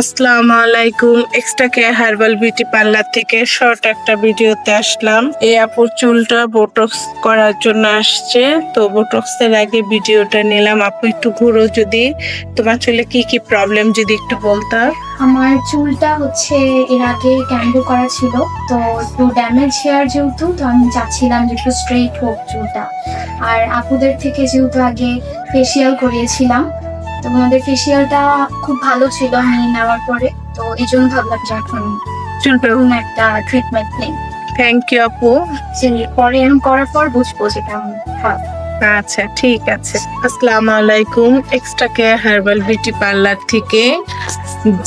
আসসালামু আলাইকুম। Extra care herbal beauty parlour থেকে শর্ট একটা ভিডিওতে আসলাম। এই আপুর চুলটা বোটক্স করার জন্য আসছে। তো বোটক্স এর আগে ভিডিওটা নিলাম। আপু একটু ঘুরো যদি। তোমার চুলে কি কি প্রবলেম যদি একটু বলতা। আমার চুলটা হচ্ছে এর আগে ক্যাম্বো করা ছিল। তো একটু ড্যামেজ হেয়ার যেহেতু, তো আমি চাচ্ছিলাম যে একটু স্ট্রেট হোক চুলটা। আর আপুদের থেকে যেহেতু আগে ফেসিয়াল করিয়েছিলাম তো ওনাদের ফেসিয়ালটা খুব ভালো ছিল আমি নেওয়ার পরে। তো এই জন্য ভাবলাম যে এখন চুলটা নতুন একটা ট্রিটমেন্ট নেই। থ্যাংক ইউ আপু। পরে এরকম করার পর বুঝব যে কেমন হয়। আচ্ছা ঠিক আছে। আসসালামু আলাইকুম। Extra care herbal beauty parlour থেকে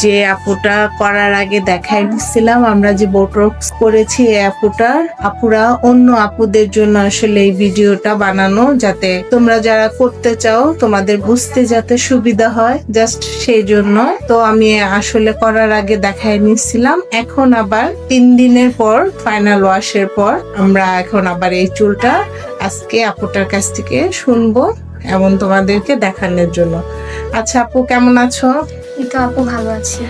যে আপুটা করার আগে দেখাই দিচ্ছিলাম আমরা যে বোটক্স করেছি এই আপুটার, আপুরা অন্য আপুদের জন্য আসলে এই ভিডিওটা বানানো যাতে তোমরা যারা করতে চাও, তোমাদের বুঝতে যাতে সুবিধা হয় জাস্ট সেই জন্য। তো আমি আসলে করার আগে দেখাই নিচ্ছিলাম এখন আবার তিন দিনের পর ফাইনাল ওয়াশের পর, আমরা এখন আবার এই চুলটা আজকে আপুটার কাছ থেকে শুনব এমন তোমাদেরকে দেখানোর জন্য। আচ্ছা আপু কেমন আছো? তো আপু ভালো আছি।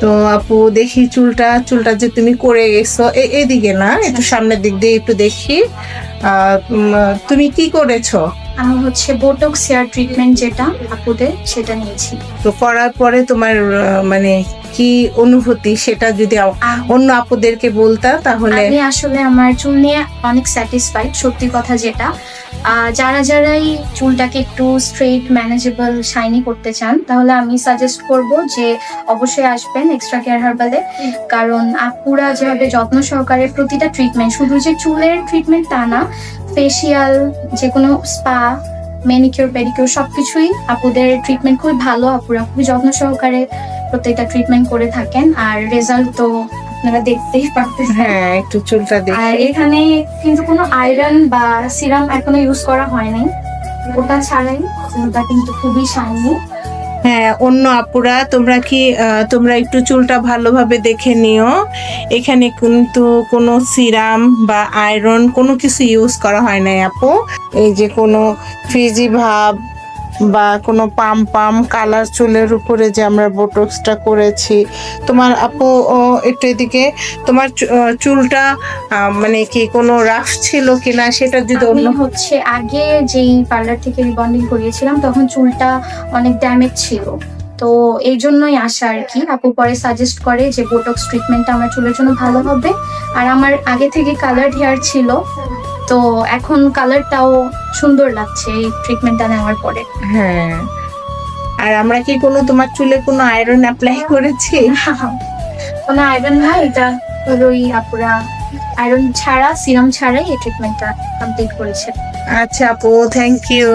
তো আপু দেখি চুলটা চুলটা যে তুমি করে গেছো এদিকে না একটু সামনের দিক দিয়ে একটু দেখি। তুমি কি করেছ? আমি হচ্ছে বোটক্স হেয়ার ট্রিটমেন্ট যেটা আপুদের সেটা নিয়েছি। তো করার পরে তোমার মানে কি অনুভূতি সেটা যদি অন্য আপুদেরকে বলতা তাহলে আমি আসলে আমার চুল নিয়ে অনেক স্যাটিসফাইড সত্যি কথা যেটা। যারা যারাই চুলটাকে একটু স্ট্রেট ম্যানেজেবল শাইনি করতে চান, তাহলে আমি সাজেস্ট করব যে অবশ্যই আসবেন এক্সট্রা কেয়ার হার্বালে কারণ আপুরা যেভাবে যত্ন সহকারে প্রতিটা ট্রিটমেন্ট শুধু যে চুলের ট্রিটমেন্ট তা না ফেসিয়াল যে কোনো স্পা ম্যানিকিউর পেডিকিউর সবকিছুই আপুদের ট্রিটমেন্ট খুবই ভালো, আপুরা খুবই যত্ন সহকারে প্রত্যেকটা ট্রিটমেন্ট করে থাকেন আর রেজাল্ট তো আপনারা দেখতেই পারতেছেন। হ্যাঁ একটু চুলটা আর দেখি এখানে কিন্তু কোনো আয়রন বা সিরাম এখনও ইউজ করা হয়নি। ওটা ছাড়াই চুলটা কিন্তু খুবই শাইনি হ্যাঁ অন্য আপুরা তোমরা কি তোমরা একটু চুলটা ভালোভাবে দেখে নিও। এখানে কিন্তু কোনো সিরাম বা আয়রন কোনো কিছু ইউজ করা হয় নাই আপু। এই যে কোনো ফিজি ভাব বা কোনো পাম পাম কালার চুলের উপরে যে আমরা বোটক্সটা করেছি। তোমার আপু একটু এদিকে তোমার চুলটা মানে কি কোনো রাফ ছিল কিনা সেটা যদি অন্য হচ্ছে আগে যেই পার্লার থেকে রিবন্ডিং করিয়েছিলাম তখন চুলটা অনেক ড্যামেজ ছিল। তো এই জন্যই আসা আর কি আপু পরে সাজেস্ট করে যে বোটক্স ট্রিটমেন্টটা আমার চুলের জন্য ভালো হবে। আর আমার আগে থেকে কালার হেয়ার ছিল তো এখন কালারটাও সুন্দর লাগছে এই ট্রিটমেন্টটা নেওয়ার পরে। হ্যাঁ। আর আমরা কি কোনো তোমার চুলে কোনো আয়রন অ্যাপ্লাই করেছি? কোনো আয়রন না এটা ওই আপুরা আয়রন ছাড়া সিরাম ছাড়াই এই ট্রিটমেন্টটা কমপ্লিট করেছে। আচ্ছা আপু থ্যাংক ইউ